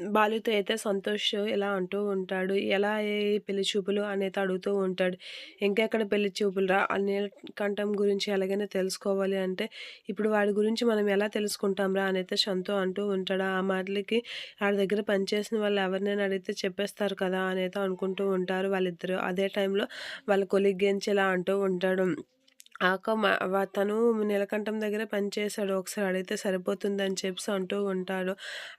బాలుతో అయితే సంతోష్ ఇలా అంటూ ఉంటాడు. "ఎలా పెళ్ళి చూపులు?" అనేది అడుగుతూ ఉంటాడు. "ఇంకెక్కడ పెళ్ళి చూపులురా? ఆ కంఠం గురించి ఎలాగైనా తెలుసుకోవాలి అంటే, ఇప్పుడు వాడి గురించి మనం ఎలా తెలుసుకుంటాంరా?" అనైతే సంతో అంటూ ఉంటాడు. ఆ మాటలకి వాడి దగ్గర పనిచేసిన వాళ్ళు ఎవరినైనా అడిగితే చెప్పేస్తారు కదా! అనైతే అనుకుంటూ ఉంటారు వాళ్ళిద్దరూ. అదే టైంలో వాళ్ళ కొలిగ్గించి ఇలా అంటూ ఉంటాడు. ఆక తను నీలకంఠం దగ్గర పనిచేశాడు. ఒకసారి అడిగితే సరిపోతుందని చెప్పి అంటూ ఉంటాడు.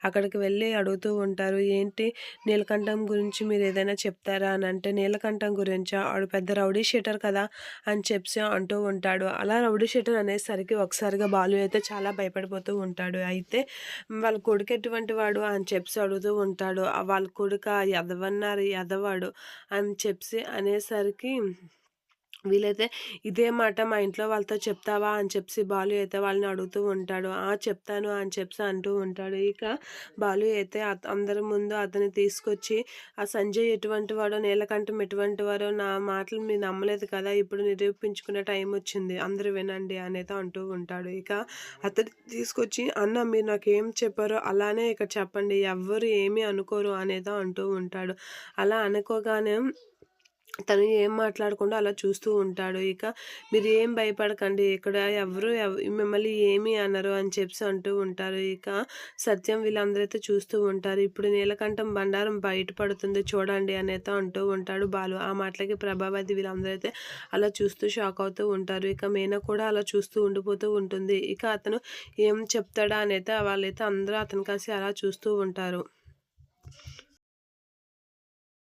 అక్కడికి వెళ్ళి అడుగుతూ ఉంటారు. "ఏంటి నీలకంఠం గురించి మీరు ఏదైనా చెప్తారా?" అని అంటే, "నీలకంఠం గురించా? ఆడు పెద్ద రౌడీ షీటర్ కదా!" అని చెప్పి అంటూ ఉంటాడు. అలా రౌడీ షీటర్ అనేసరికి ఒకసారిగా బాలు అయితే చాలా భయపడిపోతూ ఉంటాడు. అయితే వాళ్ళ కొడుకు ఎటువంటి వాడు అని చెప్పి అడుగుతూ ఉంటాడు. వాళ్ళ కొడుక ఎదవన్నారు ఎదవాడు" అని చెప్పి అనేసరికి వీలైతే "ఇదే మాట మా ఇంట్లో వాళ్ళతో చెప్తావా?" అని చెప్పి బాలు అయితే వాళ్ళని అడుగుతూ ఉంటాడు. "ఆ! చెప్తాను" అని చెప్పి అంటూ ఉంటాడు. ఇక బాలు అయితే అందరి ముందు అతన్ని తీసుకొచ్చి ఆ సంజయ్ ఎటువంటి వాడో, నీలకంఠం ఎటువంటి వాడో నా మాటలు మీరు నమ్మలేదు కదా! ఇప్పుడు నిరూపించుకునే టైం వచ్చింది. అందరూ వినండి అనేది అంటూ ఉంటాడు. ఇక అతన్ని తీసుకొచ్చి "అన్న మీరు నాకు ఏం చెప్పారో అలానే ఇక్కడ చెప్పండి. ఎవ్వరు ఏమీ అనుకోరు" అనేది అంటూ ఉంటాడు. అలా అనుకోగానే తను ఏం మాట్లాడకుండా అలా చూస్తూ ఉంటాడు. ఇక "మీరు ఏం భయపడకండి. ఇక్కడ ఎవరు మిమ్మల్ని ఏమి అనరు" అని చెప్పి అంటూ ఉంటారు. ఇక సత్యం వీళ్ళందరైతే చూస్తూ ఉంటారు. "ఇప్పుడు నీలకంఠం బండారం బయటపడుతుంది చూడండి" అనేది అంటూ ఉంటాడు బాలు. ఆ మాటలకి ప్రభావతి వీళ్ళందరైతే అలా చూస్తూ షాక్ అవుతూ ఉంటారు. ఇక మీనా కూడా అలా చూస్తూ ఉండిపోతూ ఉంటుంది. ఇక అతను ఏం చెప్తాడా అనేది వాళ్ళైతే అందరూ అతను కలిసి అలా చూస్తూ ఉంటారు.